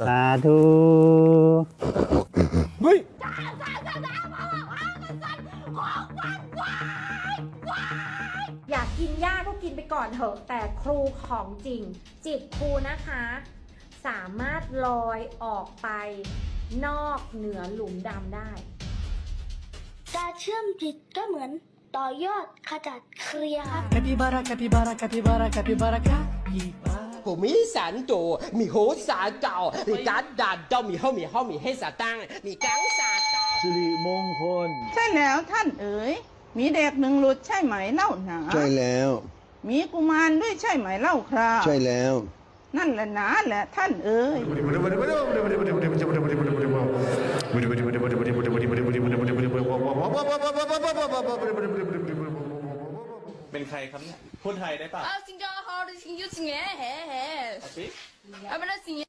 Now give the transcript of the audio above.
สาธุเฮ้ยอยากกินหญ้าก็กินไปก่อนเถอะ แต่ครูของจริง จิตครูนะคะ สามารถลอยออกไป นอกเหนือหลุมดำได้ การเชื่อมจิตก็เหมือนต่อยอดขจัดเคลียร์ครับ Capybara, capybara, capybara, capybara, capybara. ผมมีสารโจมีโหสาเจ้ามีกัดดาดเจ้ามีเฮามีเฮามีให้สาตังมีกังสาเจ้าสิริมงคล ใช่แล้วท่านเอ๋ยมีเด็กหนึ่งหลุดใช่ไหมเล่าหนาใช่แล้ว มีกุมารด้วยใช่ไหมเล่าคราใช่แล้ว นั่นแหละหนาแหละท่านเอ๋ยเป็นใครครับเนี่ยพูดไทยได้ป่ะ assim? Agora sim.